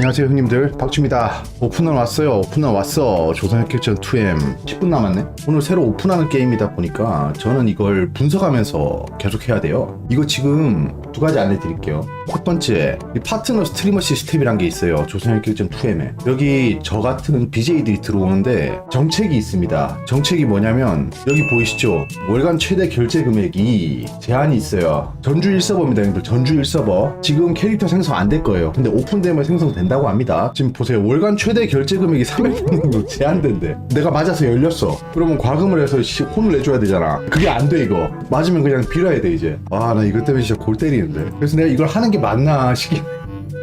안녕하세요 형님들. 박주입니다. 오픈런 왔어요. 오픈런 왔어. 조선의 킬전 2M 10분 남았네? 오늘 새로 오픈하는 게임이다 보니까 저는 이걸 분석하면서 계속 해야 돼요. 이거 지금 두 가지 알려드릴게요. 첫 번째 이 파트너 스트리머 시스템이란 게 있어요. 조선의 킬전 2M에. 여기 저 같은 BJ들이 들어오는데 정책이 있습니다. 정책이 뭐냐면 여기 보이시죠? 월간 최대 결제 금액이 제한이 있어요. 전주 1서버입니다 형님들. 전주 1서버. 지금 캐릭터 생성 안 될 거예요. 근데 오픈되면 생성된다 고 합니다 지금 보세요 월간 최대 결제 금액이 300만 제한된대 내가 맞아서 열렸어 그러면 과금을 해서 시- 혼을 내줘야 되잖아 그게 안 돼 이거 맞으면 그냥 빌어야 돼 이제 아 나 이것 때문에 진짜 골 때리는데 그래서 내가 이걸 하는 게 맞나 싶긴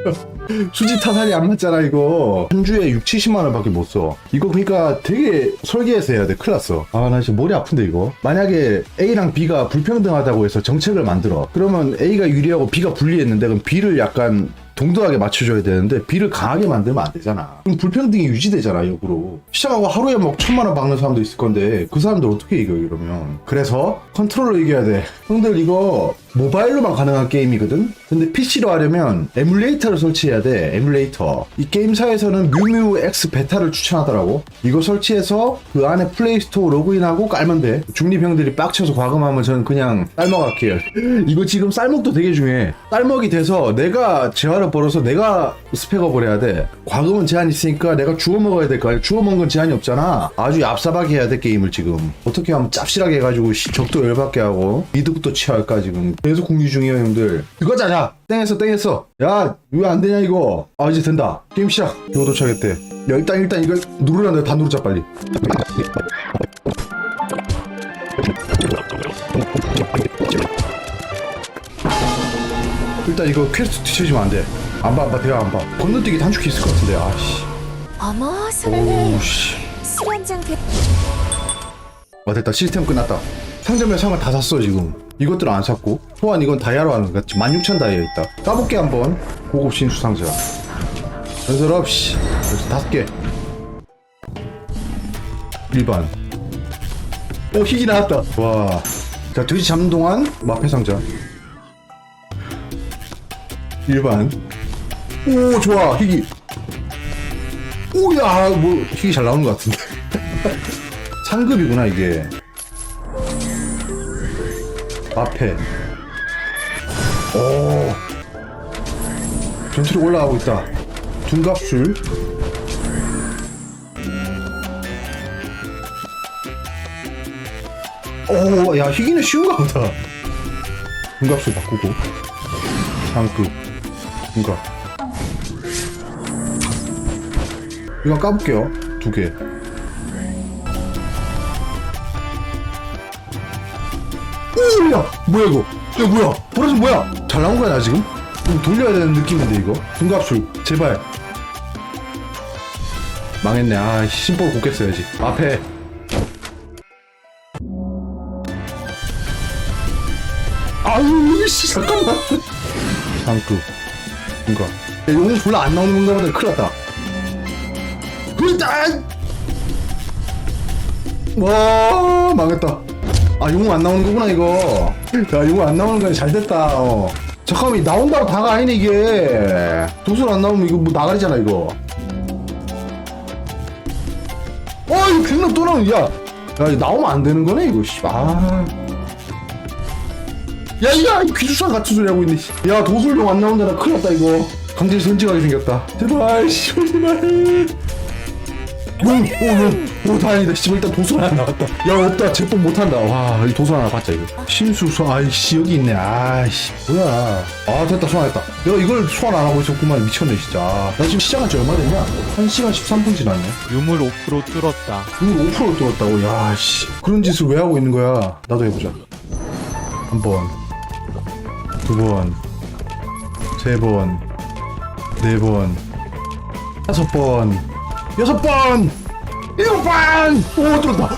수지 타산이 안 맞잖아 이거 한 주에 6, 70만 원밖에 못 써. 이거 그러니까 되게 설계해서 해야 돼. 큰일 났어. 아나 진짜 머리 아픈데 이거. 만약에 A랑 B가 불평등하다고 해서 정책을 만들어. 그러면 A가 유리하고 B가 불리했는데 그럼 B를 약간 동등하게 맞춰줘야 되는데 B를 강하게 만들면 안 되잖아. 그럼 불평등이 유지되잖아 역으로. 시작하고 하루에 막 천만 원 박는 사람도 있을 건데 그 사람들 어떻게 이겨 이러면. 그래서 컨트롤러 이겨야 돼. 형들 이거 모바일로만 가능한 게임이거든? 근데 PC로 하려면 에뮬레이터를 설치해야 돼, 에뮬레이터. 이 게임사에서는 뮤뮤 X 베타를 추천하더라고. 이거 설치해서 그 안에 플레이스토어 로그인하고 깔면 돼. 중립형들이 빡쳐서 과금하면 저는 그냥 쌀먹할게요. 이거 지금 쌀먹도 되게 중요해. 쌀먹이 돼서 내가 재화를 벌어서 내가 스펙업을 해야 돼. 과금은 제한 있으니까 내가 주워 먹어야 될 거 아니야. 주워 먹은 건 제한이 없잖아. 아주 얍삽하게 해야 돼, 게임을 지금. 어떻게 하면 짭실하게 해가지고 시- 적도 열받게 하고 이득도 취할까 지금. 계속 공유 중이에요, 형들. 이거 자자! 땡했어, 땡했어. 야, 왜 안 되냐, 이거. 아, 이제 된다. 게임 시작. 이거 도착했대. 야, 일단, 일단 이걸 누르란다. 다 누르자, 빨리. 일단 이거 퀘스트 뒤쳐지면 안 돼. 안 봐, 안 봐, 대화 안 봐. 건너뛰기 단축키 있을 것 같은데, 아씨. 어머 소라님 오씨. 술 한잔 드... 와 됐다 시스템 끝났다 상점에 상을 다 샀어 지금 이것들은 안 샀고 소환 이건 다이아로 하는 거야? 16,000 다이아 있다. 까볼게 한번. 고급 신수 상자. 전설 없이 그래서 다섯 개. 일반. 오 희귀 나왔다. 와 자 돼지 잡는 동안 마패 상자. 일반. 오 좋아. 희귀. 오 야 뭐 희귀 잘 나오는 것 같은데. 상급이구나 이게. 앞에 오. 전투력 올라가고 있다. 둔갑술. 오 야 희귀는 쉬운가 보다. 둔갑술 바꾸고. 상급 둔갑. 이거 까볼게요. 두 개. 오, 야, 뭐야 이거? 야, 뭐야? 보라색 뭐야? 잘 나온 거야 나 지금? 좀 돌려야 되는 느낌인데 이거? 등갑술, 제발. 망했네. 아, 심볼 곱게 써야지. 앞에. 아유, 씨, 잠깐만. 상급, 등갑. 야, 용은 별로 안 나오는 건가 보다. 큰일 났다. 일단! 와, 망했다. 아, 용은 안 나오는 거구나, 이거. 야, 용은 안 나오는 거야. 잘 됐다. 어. 잠깐만, 이 나온다고 다가 아니네, 이게. 도술 안 나오면 이거 뭐 나가리잖아, 이거. 어, 이거 빅런 또 나오면, 야. 야, 이거 나오면 안 되는 거네, 이거, 씨. 아. 야, 야, 이 귀주사 같은 소리 하고 있네, 씨. 야, 도술용 안 나온다, 나 큰일 났다, 이거. 강제 선직하게 생겼다. 제발, 씨, 제발. 오, 오, 오, 오, 다행이다. 씨발, 일단 도술 하나 나왔다. 야, 없다. 제법 못한다. 와, 이 도술 하나 받자, 이거. 심수소, 아이씨, 여기 있네. 아이씨, 뭐야. 아, 됐다, 소환했다. 내가 이걸 소환 안 하고 있었구만. 미쳤네, 진짜. 나 지금 시작한 지 얼마 됐냐? 1시간 13분 지났네. 유물 5% 뚫었다. 이걸 5% 뚫었다고. 야, 씨. 그런 짓을 왜 하고 있는 거야? 나도 해보자. 한 번, 두 번, 세 번, 네 번, 다섯 번, 여섯 번, 일곱 번! 오, 뚫었다.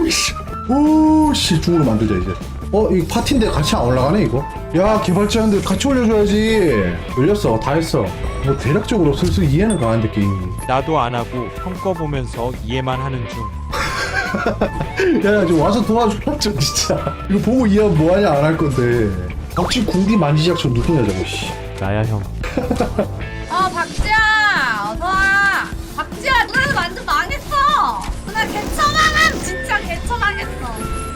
오, 씨. 오, 씨. 중으로 만들자, 이제. 어, 이 파티인데 같이 안 올라가네, 이거? 야, 개발자한테 같이 올려줘야지. 올렸어. 다 했어. 뭐, 대략적으로 슬슬 이해는 가는데, 게임이. 나도 안 하고 형거 보면서 이해만 하는 중. 야, 야, 좀 와서 도와줘, 좀 진짜. 이거 보고 이해하면 뭐하냐, 안 할 건데. 박쥐 궁디 만지작전 누구냐, 저거, 씨. 나야 형. 개처망했어.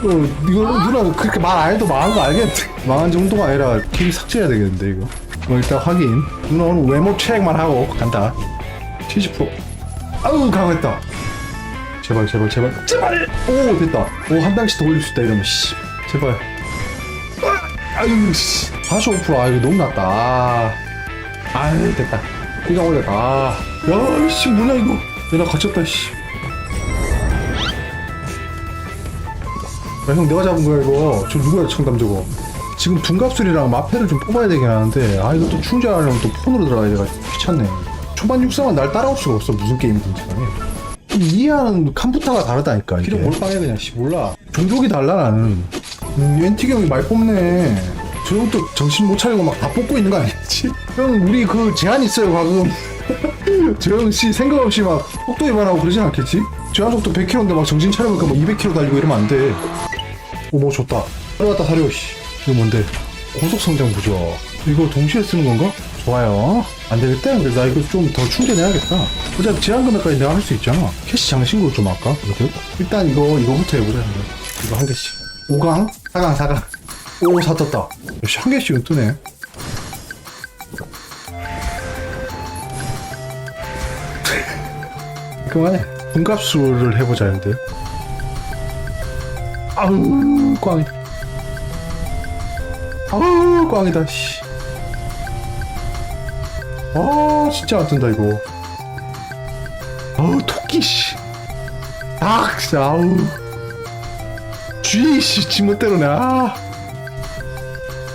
어, 이거 누나 그렇게 말 안 해도 망한 거 알겠는데? 망한 정도가 아니라 TV 삭제해야 되겠는데 이거? 뭐 일단 확인. 누나 오늘 외모 체크만 하고 간다. 70% 아우 강했다. 제발 제발 제발. 제발! 오 됐다. 오 한 단씩 더 올릴 수 있다 이러면 씨. 제발. 아, 아유 씨. 45%아 이거 너무 낮다. 아 아유 됐다. 이거 올렸다. 아. 야씨 뭐냐 이거. 야나 갇혔다 씨 야, 형 내가 잡은 거야 이거. 저 누구야 청담 저거? 지금 둔갑술이랑 마패를 좀 뽑아야 되긴 하는데 아 이거 또 충전하려면 또 폰으로 들어가야 돼가지고 귀찮네. 초반 육성은 날 따라올 수가 없어 무슨 게임이든지 간에. 이해하는 컴퓨터가 다르다니까 이게. 몰빵해 그냥. 씨 몰라. 종족이 달라 나는. 음 엔틱이 형이 많이 뽑네. 저 형 또 정신 못 차리고 막 다 뽑고 있는 거 아니지? 형 우리 그 제한 있어요 가끔. 저형씨 생각 없이 막 속도 위반하고 그러진 않겠지? 제한 속도 100km인데 막 정신 차려보니까 뭐 200km 달리고 이러면 안 돼 오뭐 좋다. 사려왔다 사려 씨. 이거 뭔데? 고속성장 부조. 이거 동시에 쓰는 건가? 좋아요. 안 되겠다. 그래 나 이거 좀 더 충전해야겠다. 어차피 제한 금액까지 내가 할 수 있잖아. 캐시 장신구 좀 할까? 이렇게? 일단 이거 이거부터 해보자 이거, 한 개씩. 5강? 4강 4강. 오 사떴다. 역시 한 개씩은 뜨네. 그만해. 분값수를 해보자 근데 아우 꽝이다. 아우 꽝이다 씨. 아 진짜 안 뜬다 이거. 아우 토끼 씨아 진짜 아우. 쥐 씨, 지멋대로네 아.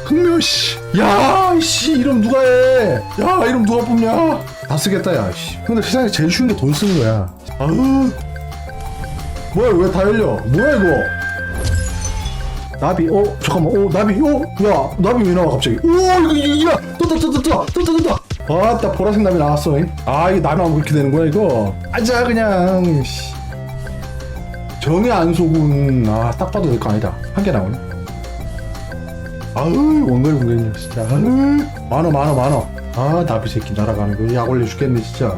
흑묘 씨 야 씨 이름 누가 해 야 이름 누가 뽑냐? 다 쓰겠다 야 씨. 근데 세상에 제일 쉬운 게 돈 쓰는 거야. 아우. 뭐야 왜 다 열려? 뭐야 이거 나비 어? 잠깐만 어 나비 어야? 나비 왜 나와 갑자기? 오 이거 이거 이거 떴다 떴다 떴다 떴다 떴다 아따 보라색 나비 나왔어 잉? 아 이게 나비 나오면 그렇게 되는 거야 이거? 아자 그냥 씨. 정의 안소군 아딱 봐도 될 거 아니다. 한 개 나오네. 아우 원거리 공격이야 진짜. 아우 많어 많어 많어 아 나비 새끼 날아가는 거약 올려 죽겠네 진짜.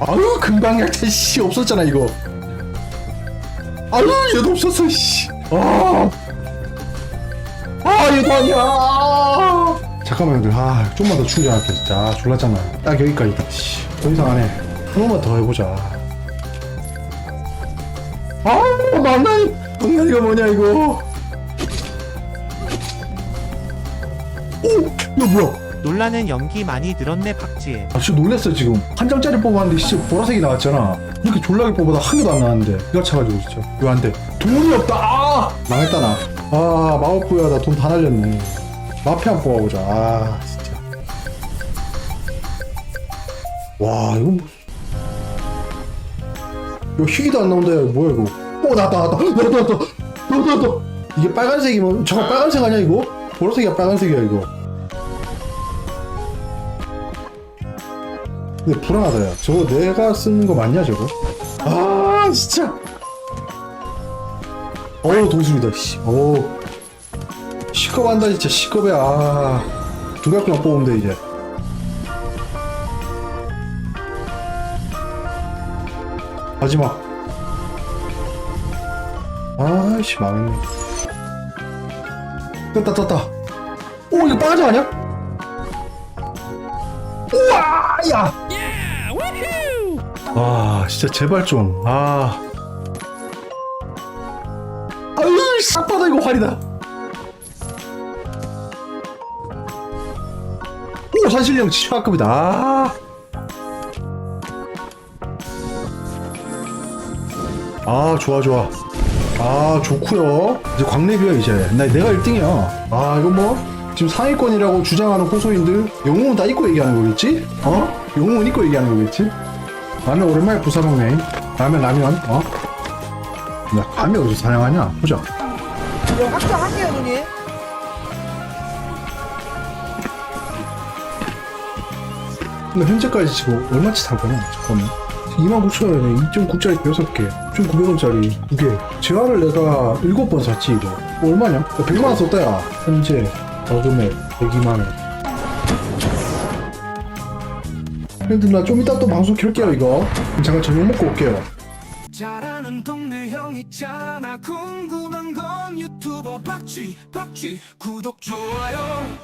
아우 금방 약탈 씨 없었잖아 이거 아유 얘도 없었어 씨. 아, 아 얘도 아니야. 아. 잠깐만 형들 아 좀만 더 충전할게 진짜 아, 졸랐잖아. 딱 여기까지다. 씨. 더 이상 안 해. 한 번만 더 해보자. 아 만나니 만나니가 뭐냐 이거. 오, 이거 뭐야? 논란은 연기 많이 늘었네 박지혜. 아 진짜 놀랬어 지금. 한 장짜리 뽑았는데 진짜 보라색이 나왔잖아. 이렇게 졸라게 뽑아도 한 개도 안 나왔는데 이거 차가지고 진짜. 이거 안돼. 돈이 없다! 아! 망했다 나아 마법부야 나 돈 다 날렸네. 마페 한 뽑아보자. 아 진짜. 와 이거 뭐. 이거 희귀도 안 나온다 야 뭐야 이거? 오 나왔다 나왔다 나왔다 나왔다 나왔다 나왔다 이게 빨간색이면 저거 빨간색 아니야 이거? 보라색이야 빨간색이야 이거 근데 불안하다 야 저거 내가 쓰는 거 맞냐 저거? 아 진짜! 어우 동심이다. 씨 어우 시겁한다 진짜 시겁해 아두 개만 뽑으면 돼 이제. 마지막. 아이씨 망했네. 떴다 떴다. 오 이거 빠져 아니야? 우와 야 와 진짜 제발 좀아. 아유 싹바다 이거 활이다. 오 산신령 최하급이다. 아. 아 좋아 좋아. 아 좋구요. 이제 광래비야 이제. 나 내가 1등이야. 아 이거 뭐? 지금 상위권이라고 주장하는 호소인들 영웅은 다 잊고 얘기하는 거겠지? 어? 영웅은 잊고 얘기하는 거겠지? 라면 오랜만에 부사 먹네. 라면 라면 어? 야 라면 어디서 사냥하냐? 보자. 이거 확정할게요 누님. 근데 현재까지 지금 얼마치 살 거냐 잠깐만. 29,000원에 2.9짜리 6개. 1,900원짜리 2개. 재화를 내가 7번 샀지 이거. 뭐 얼마냐? 100만원 썼다 야. 현재 저금액 102만원 형님들 나좀 이따 또 방송 켤게요 이거. 잠깐 저녁 먹고 올게요. 잘하는 동네 형 있잖아. 궁금한 건 유튜버 박쥐 박쥐. 구독 좋아요